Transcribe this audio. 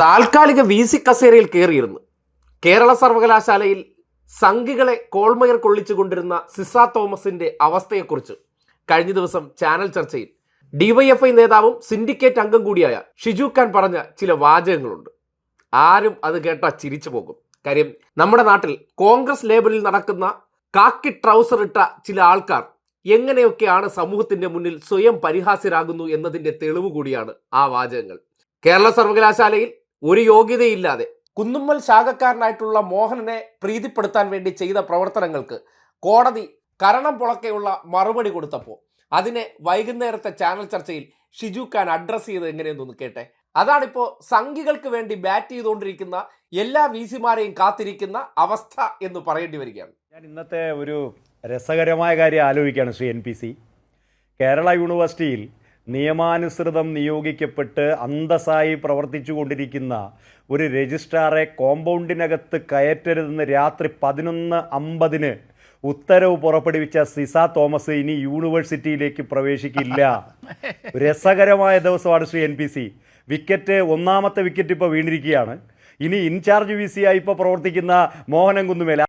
താൽക്കാലിക V C കസേരയിൽ കയറിയിരുന്നു. കേരള സർവകലാശാലയിൽ സംഘികളെ കോൾമയർ കൊള്ളിച്ചുകൊണ്ടിരുന്ന സിസ തോമസിന്റെ അവസ്ഥയെക്കുറിച്ച് കഴിഞ്ഞ ദിവസം ചാനൽ ചർച്ചയിൽ ഡിവൈഎഫ്ഐ നേതാവും സിൻഡിക്കേറ്റ് അംഗം കൂടിയായ ഷിജു ഖാൻ പറഞ്ഞ ചില വാചകങ്ങളുണ്ട്. ആരും അത് കേട്ടാൽ ചിരിച്ചു പോകും. കാര്യം നമ്മുടെ നാട്ടിൽ കോൺഗ്രസ് ലേബലിൽ നടക്കുന്ന കാക്കി ട്രൗസർ ഇട്ട ചില ആൾക്കാർ എങ്ങനെയൊക്കെയാണ് സമൂഹത്തിന്റെ മുന്നിൽ സ്വയം പരിഹാസ്യരാകുന്നു എന്നതിന്റെ തെളിവ് കൂടിയാണ് ആ വാചകങ്ങൾ. കേരള സർവകലാശാലയിൽ ഒരു യോഗ്യതയില്ലാതെ കുന്നുമ്മൽ ശാഖക്കാരനായിട്ടുള്ള മോഹനനെ പ്രീതിപ്പെടുത്താൻ വേണ്ടി ചെയ്ത പ്രവർത്തനങ്ങൾക്ക് കോടതി കരണം പുളക്കെയുള്ള മറുപടി കൊടുത്തപ്പോൾ അതിനെ വൈകുന്നേരത്തെ ചാനൽ ചർച്ചയിൽ ഷിജു ഖാൻ അഡ്രസ്സ് ചെയ്ത് എങ്ങനെയെന്നൊന്ന് കേട്ടെ? അതാണിപ്പോൾ സംഘികൾക്ക് വേണ്ടി ബാറ്റ് ചെയ്തുകൊണ്ടിരിക്കുന്ന എല്ലാ വി സിമാരെയും കാത്തിരിക്കുന്ന അവസ്ഥ എന്ന് പറയേണ്ടി വരികയാണ്. ഞാൻ ഇന്നത്തെ ഒരു രസകരമായ കാര്യം ആലോചിക്കുകയാണ് Shri N P C Kerala യൂണിവേഴ്സിറ്റിയിൽ നിയമാനുസൃതം നിയോഗിക്കപ്പെട്ട് അന്തസ്സായി പ്രവർത്തിച്ചു കൊണ്ടിരിക്കുന്ന ഒരു രജിസ്ട്രാറെ കോമ്പൗണ്ടിനകത്ത് കയറ്റരുതെന്ന് രാത്രി പതിനൊന്ന് അമ്പതിന് ഉത്തരവ് പുറപ്പെടുവിച്ച സിസ തോമസ് ഇനി യൂണിവേഴ്സിറ്റിയിലേക്ക് പ്രവേശിക്കില്ല. രസകരമായ ദിവസമാണ് Shri N P C. Wicket ഒന്നാമത്തെ വിക്കറ്റ് ഇപ്പോൾ വീണിരിക്കുകയാണ്. ഇനി ഇൻചാർജ് വി സി ആയി ഇപ്പോൾ പ്രവർത്തിക്കുന്ന മോഹനൻ കുന്നുമേൽ